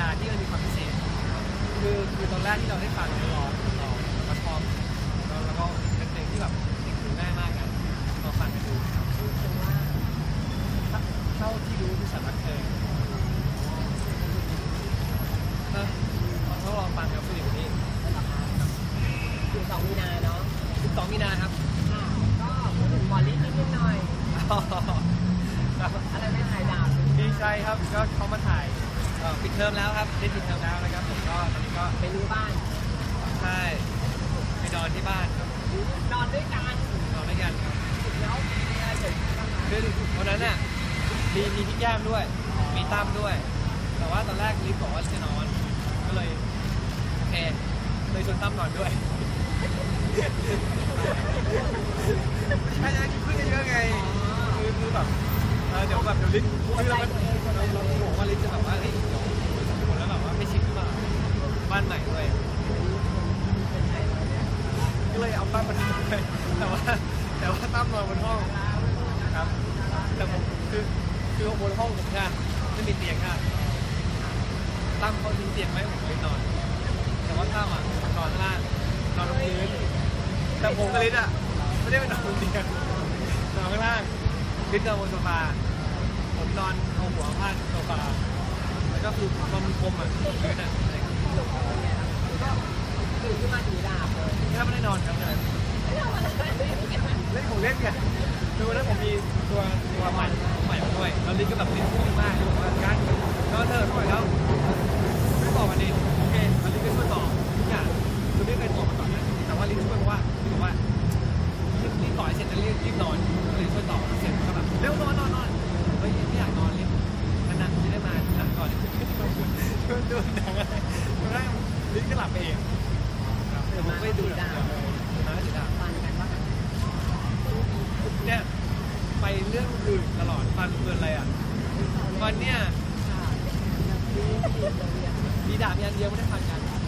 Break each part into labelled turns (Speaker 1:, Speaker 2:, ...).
Speaker 1: ดาที่มันมีความ
Speaker 2: พิเศ
Speaker 1: ษ คือคือตอนแรกที่เราได้ฟังเราลองเราเราชอบแล้วแล้วก็เป็นเพลงที่แบบติดหูง่ายมากกันลองฟังกันดู
Speaker 2: รู้สึกว่า
Speaker 1: เท่าที่รู้คือฉันรักเธอนะต้องลองฟังกับผู้หญิงคนนี้
Speaker 2: อยู่สองมีนาเนาะ
Speaker 1: 12มีนาครับ
Speaker 2: ค่ะก็พูดถึงบอลลี่นิดหน่อย อะไรไม่ถ่ายดาบ
Speaker 1: ดีใจครับก็เขามาถ่าย เอ่อปิดเทอมแล้วครับได้ปิดเทอมแล้วนะครับผมก็ตอนนี้ก็
Speaker 2: ไปรื้อบ้าน
Speaker 1: ใช่ไปนอนที่บ้านครับ
Speaker 2: นอนด้วยกัน
Speaker 1: นอนด้วยกันครับ
Speaker 2: แล้วมีอะไรเกิดขึ้นบ้างคะ
Speaker 1: คือวันนั้นน่ะมีมีพี่แก้มด้วย มีตั้มด้วย แต่ว่าตอนแรกลิฟบอกว่าจะนอน ก็เลยโอเคเลยชวนตั้มนอนด้วยใช่ใช่ขึ้นเยอะๆไงคือคือแบบเออเดี๋ยวแบบเดี๋ยวลิฟคือเราาตั้มมานอนด้วยแต่ว่าแต่ว่าตั้มนอนบนห้องครับแต่ผมคือคือบนห้องผมค่ะไม่มีเตียงค่ะตั้มเขาทิ้งเตียงไว้ให้ผมเลยนอน แต่ว่าตั้มอะนอนข้างล่างนอนบนพื้นแต่ผมกับลิศอะไม่ได้ไปนอนบนเตียงนอนข้างล่างลิศนอนบนโซฟาผมนอนเอาหัวพาดโซฟาแล้วก็คือนอนบนพรมอะพื้นอะ
Speaker 2: ก็ตื่นขึ้นมาถือดาบเลย
Speaker 1: ครับเลย
Speaker 2: ไม่ทำอะไรเลย
Speaker 1: เล่นกันคือวันนั้นผมมีตัวตัวใหม่ใหม่มาด้วยแล้วลิศก็แบบติดพุ่งมากเลยบอกว่าการก็เธอด้วยแล้ว ฟันเกินอะไรอะวันเนี้ย
Speaker 2: ค่ะดีดีเลยอะ
Speaker 1: มีดาบมีอันเดียวไม่ได้ฟันกัน
Speaker 2: ค่ะ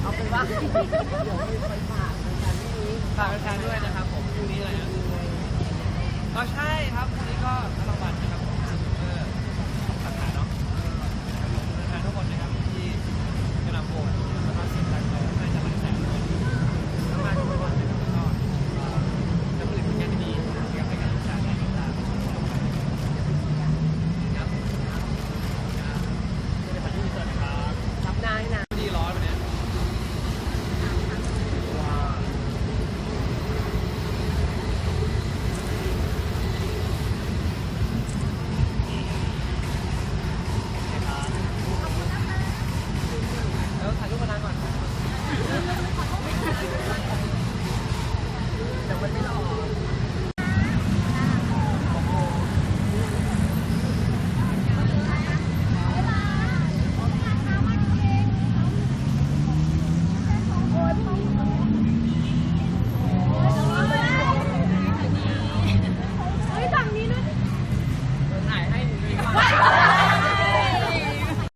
Speaker 2: เอาเป็นว่าเดี๋ยวมีไฟฝากในการที่นี้
Speaker 1: ฝากแฟนๆด้วยนะครับผมพรุ่งนี้อะไรอะ
Speaker 2: มีเลย
Speaker 1: อ๋อใช่ครับพรุ่งนี้ก็